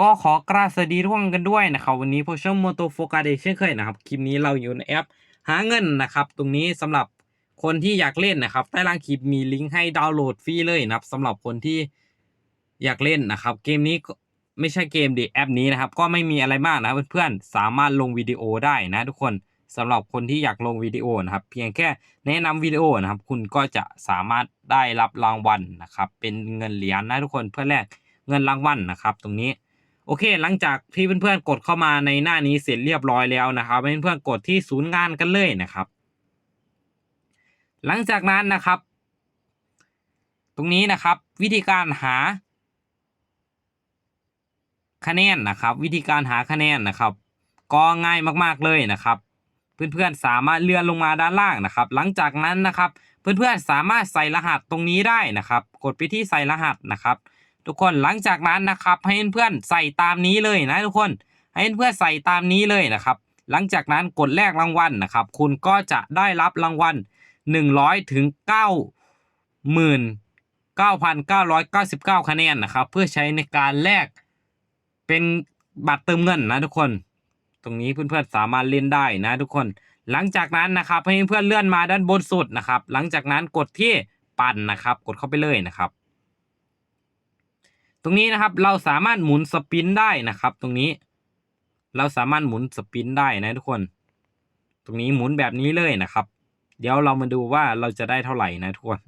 ก็ขอกราบสวัสดีทุกคนกันด้วยนะครับวันนี้พวกช่องโมโตโฟกัสเช่นเคยนะครับคลิปนี้เราอยู่ในแอป หาเงินนะครับ ตรงนี้สำหรับคนที่อยากเล่นนะครับ ใต้ล่างคลิปมีลิงก์ให้ดาวน์โหลดฟรีเลยนะครับสำหรับคนที่อยากเล่นนะครับ เกมนี้ก็ไม่ใช่เกมดิแอปนี้นะครับ ก็ไม่มีอะไรมากนะเพื่อนๆสามารถลงวิดีโอได้นะทุกคนสำหรับคนที่อยากลงวิดีโอนะครับ เพียงแค่แนะนำวิดีโอนะครับ คุณก็จะสามารถได้รับรางวัลนะครับ เป็นเงินเหรียญนะทุกคนเพื่อแลกเงินรางวัลนะครับ ตรงนี้ โอเค หลังจากที่เพื่อนๆกดเข้ามาในหน้านี้เสร็จเรียบร้อยแล้วนะครับเพื่อนๆกดที่ศูนย์งานกันเลยนะครับ หลังจากนั้นนะครับ ตรงนี้นะครับวิธีการหา คะแนนนะครับ วิธีการหาคะแนนนะครับ ก็ง่ายมากๆเลยนะครับ เพื่อนๆสามารถเลื่อนลงมาด้านล่างนะครับ หลังจากนั้นนะครับ เพื่อนๆสามารถใส่รหัสตรงนี้ได้นะครับ กดไปที่ใส่รหัสนะครับ ทุกคนหลังจากนั้นนะครับให้เพื่อนๆใส่ตามนี้เลยนะทุกคน ให้เพื่อนๆใส่ตามนี้เลยนะครับ หลังจากนั้นกดแลกรางวัลนะครับ คุณก็จะได้รับรางวัล100ถึง99,999 คะแนนนะครับ เพื่อใช้ในการแลกเป็นบัตรเติมเงินนะทุกคน ตรงนี้เพื่อนๆสามารถเล่นได้นะทุกคน หลังจากนั้นนะครับให้เพื่อนๆเลื่อนมาด้านบนสุดนะครับ หลังจากนั้นกดที่ปั่นนะครับ กดเข้าไปเลยนะครับ รงนี้นะครับเราสามารถหมุนสปินได้นะครับ ตรงนี้ เราสามารถหมุนสปินได้นะทุกคน ตรงนี้หมุนแบบนี้เลยนะครับ เดี๋ยวเรามาดูว่าเราจะได้เท่าไหร่นะทุกคน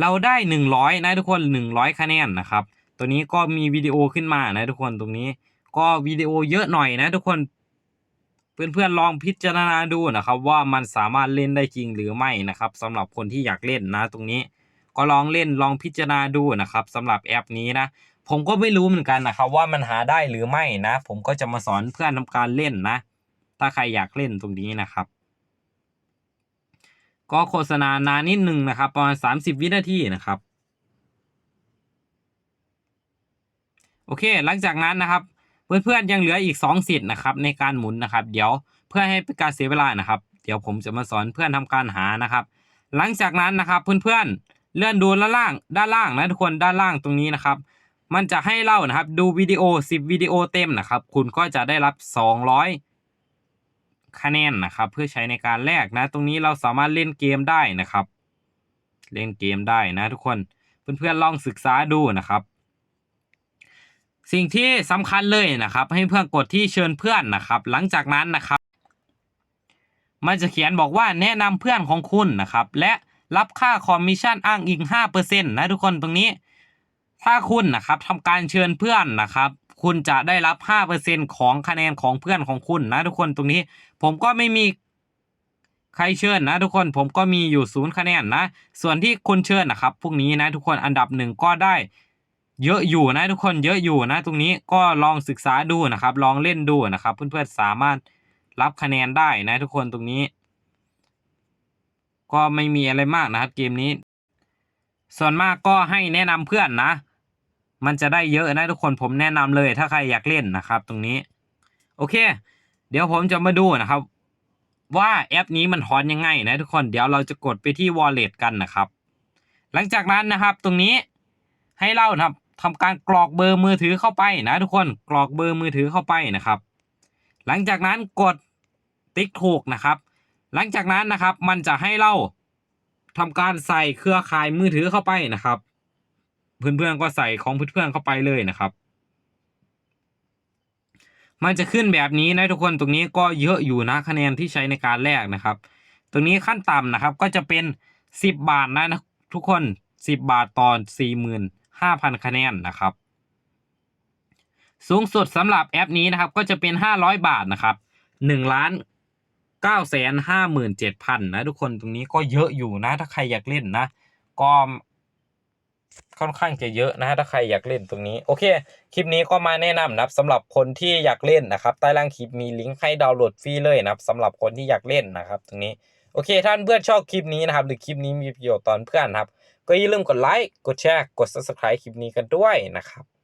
เราได้หนึ่งร้อยนะทุกคนหนึ่งร้อยคะแนนนะครับ ตัวนี้ก็มีวิดีโอขึ้นมานะทุกคนตรงนี้ ก็วิดีโอเยอะหน่อยนะทุกคนเพื่อนๆลองพิจารณาดูนะครับว่ามันสามารถเล่นได้จริงหรือไม่นะครับสำหรับคนที่อยากเล่นนะตรงนี้ ก็ลองเล่นลองพิจารณาดูนะครับสำหรับแอปนี้นะ ผมก็ไม่รู้เหมือนกันนะครับว่ามันหาได้หรือไม่นะ ผมก็จะมาสอนเพื่อนทำการเล่นนะ ถ้าใครอยากเล่นตรงนี้นะครับ ก็โฆษณานานนิดหนึ่งนะครับ ประมาณ 30 วินาทีนะครับโอเค หลังจากนั้นนะครับ เพื่อนๆยังเหลืออีก 2 สิทธิ์นะครับในการหมุนนะครับ เดี๋ยวเพื่อให้เป็นการเสียเวลานะครับ เดี๋ยวผมจะมาสอนเพื่อนทำการหานะครับ หลังจากนั้นนะครับเพื่อนๆ เลื่อนดูด้านล่าง ด้านล่างนะทุกคนด้านล่างตรงนี้นะครับ มันจะให้เล่านะครับ ดูวิดีโอ 10วิดีโอเต็มนะครับ คุณก็จะได้รับ 200 คะแนนนะครับ เพื่อใช้ในการแลกนะ ตรงนี้เราสามารถเล่นเกมได้นะครับ เล่นเกมได้นะ ทุกคนเพื่อนๆลองศึกษาดูนะครับ สิ่งที่สำคัญเลยนะครับ ให้เพื่อนกดที่เชิญเพื่อนนะครับ หลังจากนั้นนะครับ มันจะเขียนบอกว่าแนะนำเพื่อนของคุณนะครับ และ รับค่าคอมมิชชั่นอ้างอิง 5%นะทุกคนตรงนี้ ถ้าคุณนะครับทำการเชิญเพื่อนนะครับ คุณจะได้รับ 5%ของคะแนนของเพื่อนของคุณนะทุกคนตรงนี้ ผมก็ไม่มีใครเชิญนะทุกคนผมก็มีอยู่ศูนย์คะแนนนะ ส่วนที่คุณเชิญนะครับพวกนี้นะทุกคนอันดับหนึ่งก็ได้ เยอะอยู่นะทุกคนเยอะอยู่นะ ตรงนี้ก็ลองศึกษาดูนะครับ ลองเล่นดูนะครับ เพื่อนๆสามารถรับคะแนนได้นะทุกคนตรงนี้ ก็ไม่มีอะไรมากนะครับเกมนี้ ส่วนมากก็ให้แนะนำเพื่อนนะ มันจะได้เยอะนะทุกคนผมแนะนำเลย ถ้าใครอยากเล่นนะครับ ตรงนี้ โอเค เดี๋ยวผมจะมาดูนะครับ ว่าแอปนี้มันถอนยังไงนะทุกคนเดี๋ยวเราจะกดไปที่ wallet กันนะครับ หลังจากนั้นนะครับ ตรงนี้ให้เราทำทำการกรอกเบอร์มือถือเข้าไปนะ ทุกคนกรอกเบอร์มือถือเข้าไปนะครับ หลังจากนั้นกดติ๊กถูกนะครับ หลังจากนั้นนะครับ มันจะให้เราทำการใส่เครือข่ายมือถือเข้าไปนะครับ เพื่อนๆก็ใส่ของเพื่อนๆเข้าไปเลยนะครับ มันจะขึ้นแบบนี้นะทุกคนตรงนี้ก็เยอะอยู่นะคะแนนที่ใช้ในการแลกนะครับ ตรงนี้ขั้นต่ำนะครับก็จะเป็น 10 บาทนะนะทุกคน 10 บาทต่อ45,000 คะแนนนะครับ สูงสุดสำหรับแอปนี้นะครับก็จะเป็น 500 บาทนะครับ1ล้าน 9แสน57,000นะทุกคนตรงนี้ก็เยอะอยู่นะ ถ้าใครอยากเล่นนะก็ค่อนข้างจะเยอะนะถ้าใครอยากเล่นตรงนี้โอเค คลิปนี้ก็มาแนะนำนะครับสำหรับคนที่อยากเล่นนะครับ ใต้ล่างคลิปมีลิงก์ให้ดาวน์โหลดฟรีเลยนะครับสำหรับคนที่อยากเล่นนะครับ ตรงนี้โอเคท่านเพื่อนชอบคลิปนี้นะครับ หรือคลิปนี้มีประโยชน์ตอนเพื่อนนะครับ ก็อย่าลืมกดไลค์กดแชร์กด subscribe คลิปนี้กันด้วยนะครับ